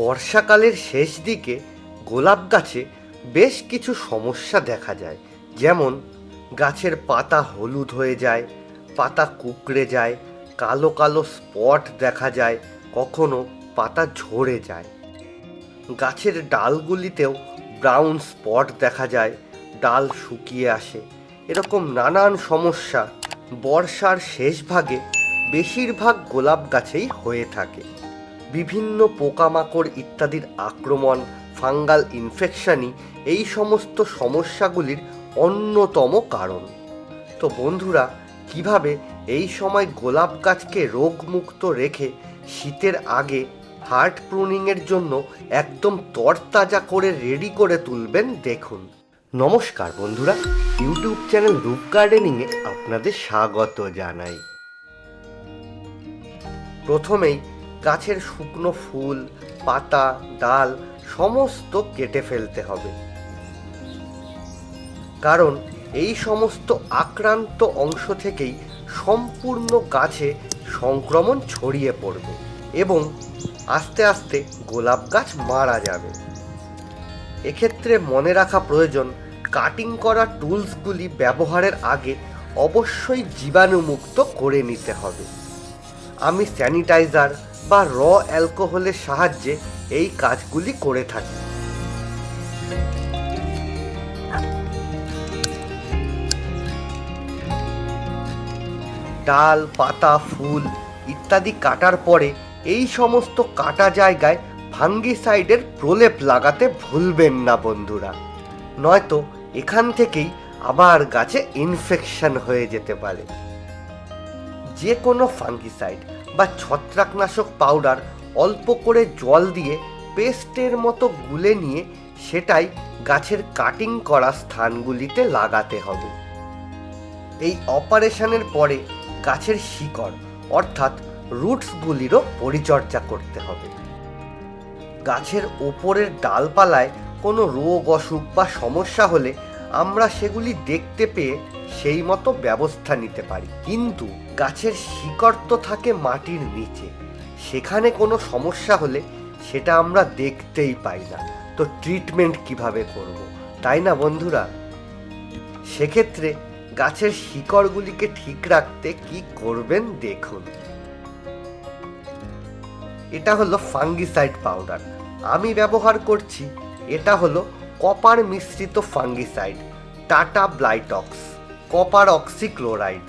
বর্ষাকালের শেষ দিকে গোলাপ গাছে বেশ কিছু সমস্যা দেখা যায়। যেমন, গাছের পাতা হলুদ হয়ে যায়, পাতা কুকড়ে যায়, কালো কালো স্পট দেখা যায়, কখনো পাতা ঝরে যায়। গাছের ডালগুলিতেও ব্রাউন স্পট দেখা যায়, ডাল শুকিয়ে আসে। এরকম নানান সমস্যা বর্ষার শেষ ভাগে বেশিরভাগ গোলাপ গাছেই হয়ে থাকে। বিভিন্ন পোকামাকড় ইত্যাদির আক্রমণ, ফাঙ্গাল ইনফেকশনই এই সমস্ত সমস্যাগুলির অন্যতম কারণ। তো বন্ধুরা, কীভাবে এই সময় গোলাপ গাছকে রোগমুক্ত রেখে শীতের আগে হার্ট প্রুনিংয়ের জন্য একদম তরতাজা করে রেডি করে তুলবেন দেখুন। নমস্কার বন্ধুরা, ইউটিউব চ্যানেল রূপ গার্ডেনিংয়ে আপনাদের স্বাগত জানাই। প্রথমেই গাছের শুকনো ফুল, পাতা, ডাল সমস্ত কেটে ফেলতে হবে। কারণ এই সমস্ত আক্রান্ত অংশ থেকেই সম্পূর্ণ গাছে সংক্রমণ ছড়িয়ে পড়বে এবং আস্তে আস্তে গোলাপ গাছ মারা যাবে। এক্ষেত্রে মনে রাখা প্রয়োজন, কাটিং করা টুলসগুলি ব্যবহারের আগে অবশ্যই জীবাণুমুক্ত করে নিতে হবে। আমি স্যানিটাইজার বা র অ্যালকোহলের সাহায্যে এই কাজগুলি করে থাকি। ডাল, পাতা, ফুল ইত্যাদি কাটার পরে এই সমস্ত কাটা জায়গায় ফাঙ্গিসাইডের প্রলেপ লাগাতে ভুলবেন না বন্ধুরা। নয়তো এখান থেকেই আবার গাছে ইনফেকশন হয়ে যেতে পারে। যে কোনো ফাঙ্গিসাইড বা ছত্রাকনাশক পাউডার অল্প করে জল দিয়ে পেস্টের মতো গুলে নিয়ে সেটাই গাছের কাটিং করা স্থানগুলিতে লাগাতে হবে। এই অপারেশনের পরে গাছের শিকড়, অর্থাৎ রুটসগুলিরও পরিচর্যা করতে হবে। গাছের ওপরের ডালপালায় কোনো রোগ, অসুখ বা সমস্যা হলে আমরা সেগুলি দেখতে পেয়ে সেই মতো ব্যবস্থা নিতে পারি। কিন্তু গাছের শিকড় তো থাকে মাটির নিচে। সেখানে কোনো সমস্যা হলে সেটা আমরা দেখতেই পাই না। তো ট্রিটমেন্ট কীভাবে করব? তাই না বন্ধুরা? সেক্ষেত্রে গাছের শিকড়গুলিকে ঠিক রাখতে কি করবেন দেখুন। এটা হলো ফাঙ্গিসাইড পাউডার আমি ব্যবহার করছি, এটা হলো কপার মিশ্রিত fungicide Tata Blitox copper oxychloride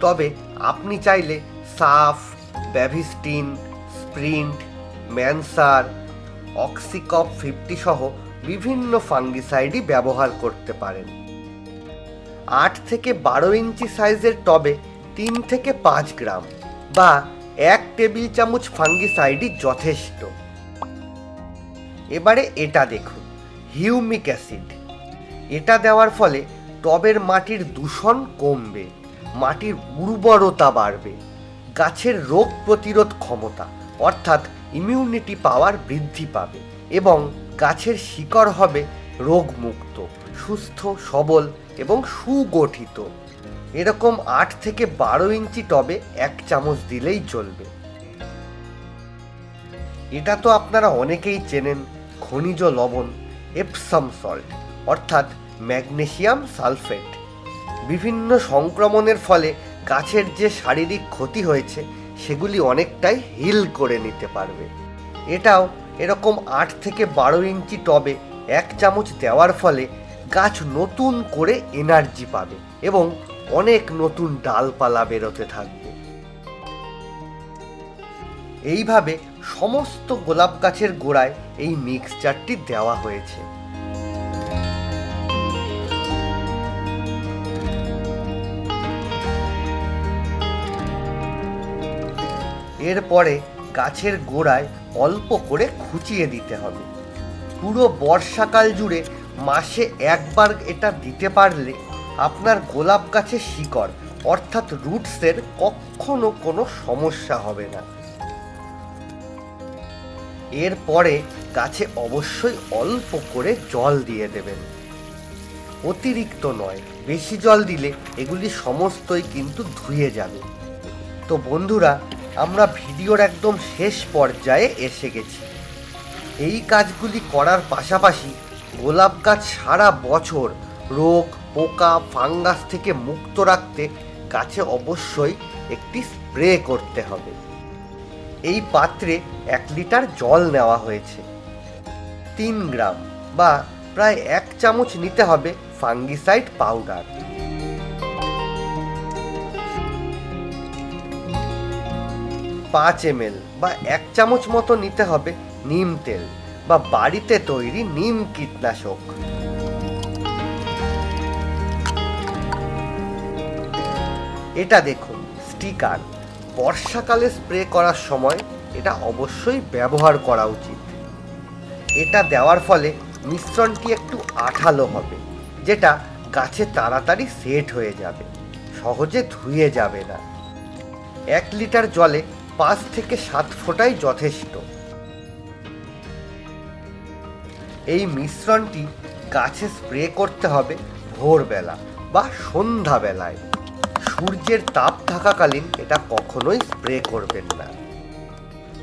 তবে আপনি চাইলে Saaf, Bavistin, Sprint, Mancer, Oxycop fifty সহ বিভিন্ন ফাঙ্গিসাইডই ব্যবহার করতে পারেন। আট থেকে বারো ইঞ্চি সাইজের টবে তিন থেকে পাঁচ গ্রাম বা এক টেবিল চামচ ফাঙ্গিসাইডই যথেষ্ট। এবারে এটা দেখুন, হিউমিক অ্যাসিড। এটা দেওয়ার ফলে টবের মাটির দূষণ কমবে। মাটির উর্বরতা বাড়বে। গাছের রোগ প্রতিরোধ ক্ষমতা, অর্থাৎ ইমিউনিটি পাওয়ার বৃদ্ধি পাবে এবং গাছের শিকড় হবে রোগমুক্ত, সুস্থ, সবল এবং সুগঠিত। এরকম আট থেকে বারো ইঞ্চি টবে এক চামচ দিলেই চলবে। এটা তো আপনারা অনেকেই চেনেন, খনিজ লবণ এপসাম সল্ট অর্থাৎ ম্যাগনেসিয়াম সালফেট। বিভিন্ন সংক্রমণের ফলে গাছের যে শারীরিক ক্ষতি হয়েছে, সেগুলি অনেকটাই হিল করে নিতে পারবে। এটাও এরকম আট থেকে বারো ইঞ্চি টবে এক চামচ দেওয়ার ফলে গাছ নতুন করে এনার্জি পাবে এবং অনেক নতুন ডালপালা বেরোতে থাকবে। এইভাবে সমস্ত গোলাপ গাছের গোড়ায় এই মিক্সচারটি দেওয়া হয়েছে। এরপরে গাছের গোড়ায় অল্প করে খুঁচিয়ে দিতে হবে। পুরো বর্ষাকাল জুড়ে মাসে একবার এটা দিতে পারলে আপনার গোলাপ গাছের শিকড়, অর্থাৎ রুটসের কখনো কোনো সমস্যা হবে না। এরপরে গাছে অবশ্যই অল্প করে জল দিয়ে দেবেন। অতিরিক্ত নয়, বেশি জল দিলে এগুলি সমস্তই কিন্তু ধুয়ে যাবে। তো বন্ধুরা আমরা ভিডিওর একদম শেষ পর্যায়ে এসে গেছি। এই কাজগুলি করার পাশাপাশি গোলাপ গাছ সারা বছর রোগ, পোকা, ফাঙ্গাস থেকে মুক্ত রাখতে গাছে অবশ্যই একটি স্প্রে করতে হবে। এই পাত্রে এক লিটার জল নেওয়া হয়েছে। তিন গ্রাম বা প্রায় এক চামচ নিতে হবে ফাঙ্গিসাইড পাউডার। পাঁচ এম বা এক চামচ মতো নিতে হবে নিম তেল বা বাড়িতে তৈরি নিম কীটনাশক। এটা দেখুন, স্টিকার। বর্ষাকালে স্প্রে করার সময় এটা অবশ্যই ব্যবহার করা উচিত। এটা দেওয়ার ফলে মিশ্রণটি একটু আঠালো হবে, যেটা গাছে তাড়াতাড়ি সেট হয়ে যাবে, সহজে ধুয়ে যাবে না। এক লিটার জলে পাঁচ থেকে সাত ফোঁটাই যথেষ্ট। এই মিশ্রণটি গাছে স্প্রে করতে হবে ভোরবেলা বা সন্ধ্যাবেলায়। সূর্যের তাপ থাকাকালীন এটা কখনোই স্প্রে করবেন না।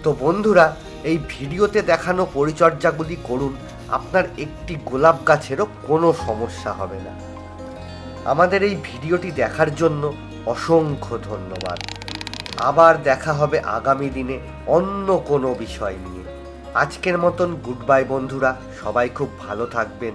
তো বন্ধুরা, এই ভিডিওতে দেখানো পরিচর্যাগুলি করুন। আপনার একটি গোলাপ গাছেরও কোনো সমস্যা হবে না। আমাদের এই ভিডিওটি দেখার জন্য অসংখ্য ধন্যবাদ। আবার দেখা হবে আগামী দিনে অন্য কোনো বিষয় নিয়ে। আজকের মতন গুড বাই বন্ধুরা, সবাই খুব ভালো থাকবেন।